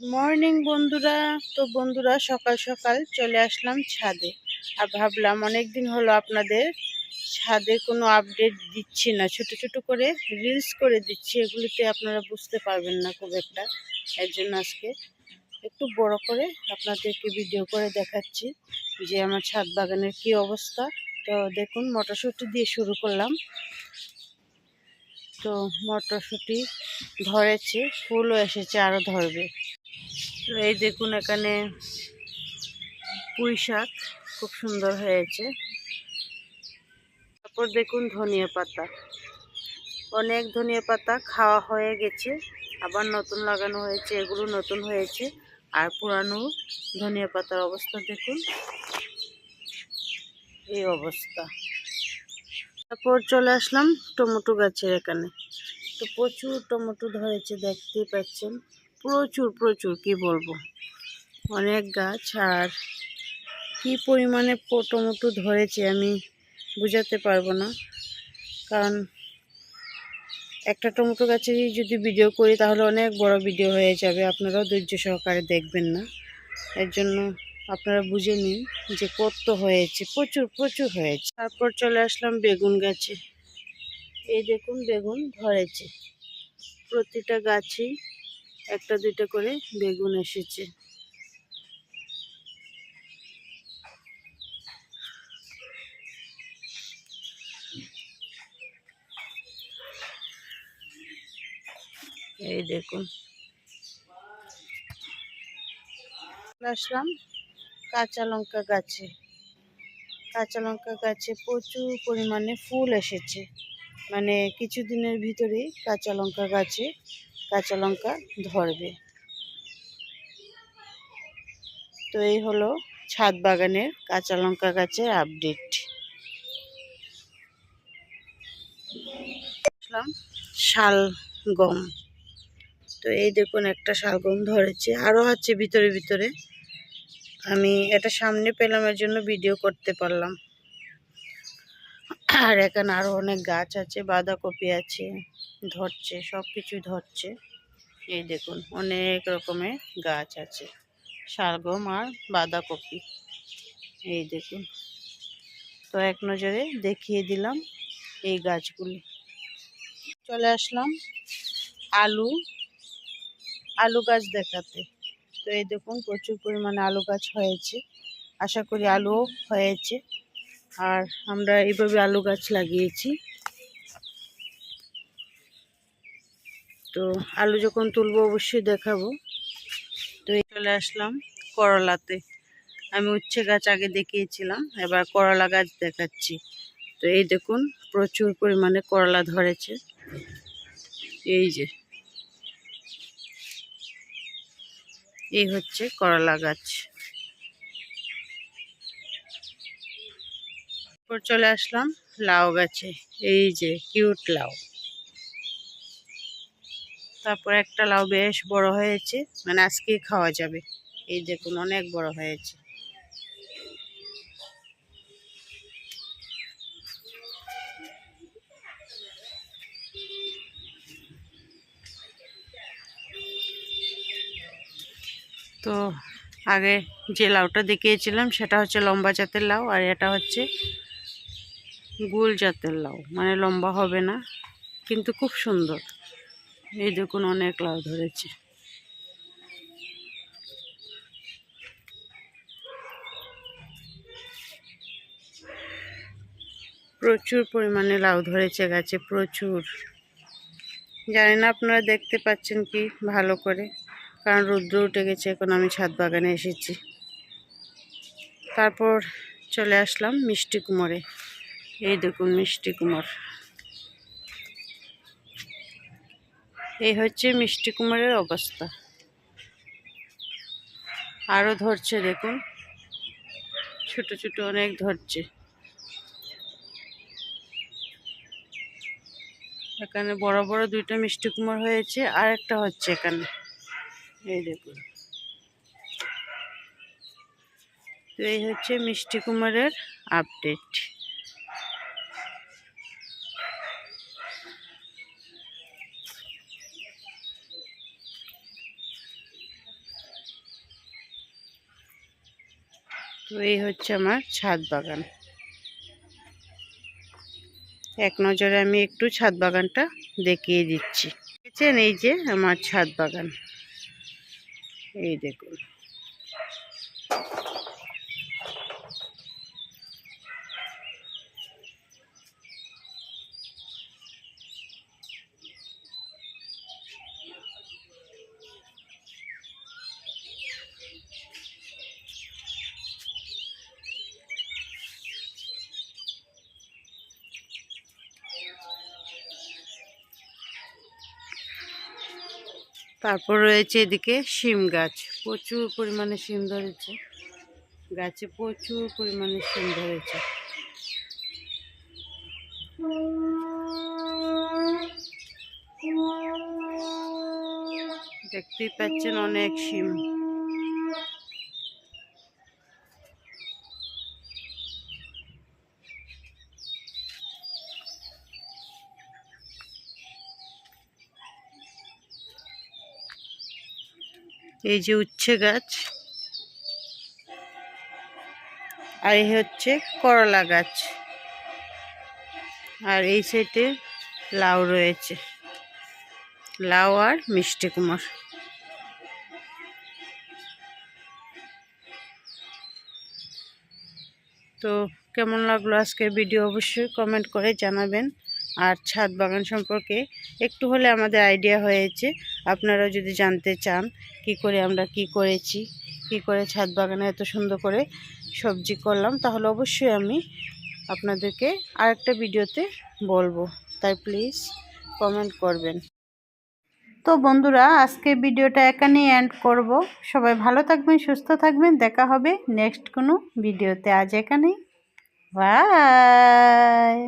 Morning বন্ধুরা। তো বন্ধুরা, সকাল সকাল চলে আসলাম ছাদে। আর ভাবলাম অনেক দিন হলো আপনাদের ছাদে কোনো আপডেট দিচ্ছি না। ছোট ছোট করে রিলস করে দিচ্ছি, এগুলিতে আপনারা বুঝতে পারবেন না খুব একটা। এর জন্য আজকে একটু বড় করে আপনাদেরকে ভিডিও করে দেখাচ্ছি যে আমার ছাদ বাগানের কি অবস্থা। তো দেখুন, মটরশুঁটি দিয়ে শুরু করলাম। তো মটরশুঁটি ধরেছে, ফুলও এসেছে, আরও ধরবে। তো এই দেখুন এখানে পুঁই শাক খুব সুন্দর হয়েছে। তারপর দেখুন ধনিয়া পাতা। অনেক ধনিয়া পাতা খাওয়া হয়ে গেছে, আবার নতুন লাগানো হয়েছে, এগুলো নতুন হয়েছে, আর পুরানো ধনিয়া পাতার অবস্থা দেখুন। এই অবস্থা। তারপর চলে আসলাম টমেটো গাছের এখানে। তো প্রচুর টমেটো ধরেছে, দেখতেই পাচ্ছেন। প্রচুর প্রচুর, কি বলব? অনেক গাছ আর কি পরিমাণে প- ধরেছে আমি বুঝাতে পারব না। কারণ একটা টমেটো গাছেরই যদি ভিডিও করি তাহলে অনেক বড় ভিডিও হয়ে যাবে, আপনারাও ধৈর্য সহকারে দেখবেন না। এর জন্য আপনারা বুঝে নিন যে কত হয়েছে, প্রচুর প্রচুর হয়েছে। তারপর চলে আসলাম বেগুন গাছে। এই দেখুন, বেগুন ধরেছে। প্রতিটা গাছেই একটা, দুইটা করে বেগুন এসেছে। এই দেখুন। আসলাম কাঁচা লঙ্কা গাছে। কাঁচা লঙ্কা গাছে প্রচুর পরিমাণে ফুল এসেছে। মানে কিছুদিনের ভিতরেই কাঁচা লঙ্কা গাছে কাঁচা লঙ্কা ধরবে। তো এই হলো ছাদ বাগানের কাঁচা লঙ্কা গাছের আপডেট আসলাম শাল গম তো এই দেখুন একটা শালগম ধরেছে আরও আছে ভিতরে ভিতরে। আমি এটা সামনে পেলাম, এর জন্য ভিডিও করতে পারলাম। আর এখানে আরও অনেক গাছ আছে, বাঁধাকপি আছে, ধরছে সব কিছু ধরছে। এই দেখুন, অনেক রকমের গাছ আছে। শালগম আর বাঁধাকপি। এই দেখুন, তো এক নজরে দেখিয়ে দিলাম এই গাছগুলি। চলে আসলাম আলু আলু গাছ দেখাতে। তো এই দেখুন, প্রচুর পরিমাণে আলু গাছ হয়েছে। আশা করি আলুও হয়েছে। আর আমরা এইভাবে আলু গাছ লাগিয়েছি। তো আলু যখন তুলবো অবশ্যই দেখাবো। তো এই চলে আসলাম করলাতে। আমি উচ্ছে গাছ আগে দেখিয়েছিলাম, এবার করলা গাছ দেখাচ্ছি। তো এই দেখুন, প্রচুর পরিমাণে করলা ধরেছে। এই যে। এই হচ্ছে করলা গাছ। চলে আসলাম লাউ গাছে। এই যে, কিউট লাউ। তারপর একটা লাউ বেশ বড় হয়েছে মানে আজকেই খাওয়া যাবে। এই দেখুন, অনেক বড় হয়েছে। তো আগে যে লাউটা দেখিয়েছিলাম, সেটা হচ্ছে লম্বা জাতের লাউ, আর এটা হচ্ছে গোল জাতের লাউ। মানে লম্বা হবে না, কিন্তু খুব সুন্দর। এই দেখুন অনেক লাউ ধরেছে। প্রচুর পরিমাণে লাউ ধরেছে গাছে, প্রচুর। জানি না আপনারা দেখতে পাচ্ছেন কি ভালো করে, কারণ রৌদ্র উঠে গেছে, এখন আমি ছাদ বাগানে এসেছি। তারপর চলে আসলাম মিষ্টি কুমোরে। এই দেখুন মিষ্টি কুমোর। এই হচ্ছে মিষ্টি কুমোরের অবস্থা। আরও ধরছে দেখুন। ছোট ছোট অনেক ধরছে। এখানে বড় বড় দুইটা মিষ্টি কুমোর হয়েছে, আর একটা হচ্ছে এখানে। এই দেখুন। তো এই হচ্ছে মিষ্টি কুমারের আপডেট তো এই হচ্ছে আমার ছাদ বাগান। এক নজরে আমি একটু ছাদ বাগানটা দেখিয়ে দিচ্ছি। দেখছেন এই যে আমার ছাদ বাগান। এই দেখুন। তারপর রয়েছে এদিকে শিম গাছ। প্রচুর পরিমাণে শিম ধরেছে। গাছে প্রচুর পরিমাণে শিম ধরেছে। দেখতেই পাচ্ছেন অনেক শিম। এই যে উচ্ছে গাছ। আর এই হচ্ছে করলা গাছ। আর এই সাইডে লাউ রয়েছে। লাউ আর মিষ্টি কুমার তো কেমন লাগল আজকের ভিডিও? অবশ্যই কমেন্ট করে জানাবেন। আর ছাদ বাগান সম্পর্কে একটু হলে আমাদের আইডিয়া হয়েছে। আপনারা যদি জানতে চান কি করে আমরা কি করেছি, কি করে ছাদ বাগানে এত সুন্দর করে সবজি করলাম, তাহলে অবশ্যই আমি আপনাদেরকে আরেকটা ভিডিওতে বলব। তাই প্লিজ কমেন্ট করবেন। তো বন্ধুরা, আজকে ভিডিওটা এখানেই এন্ড করব। সবাই ভালো থাকবেন, সুস্থ থাকবেন। দেখা হবে নেক্সট কোনো ভিডিওতে। আজ এখানেই। বাই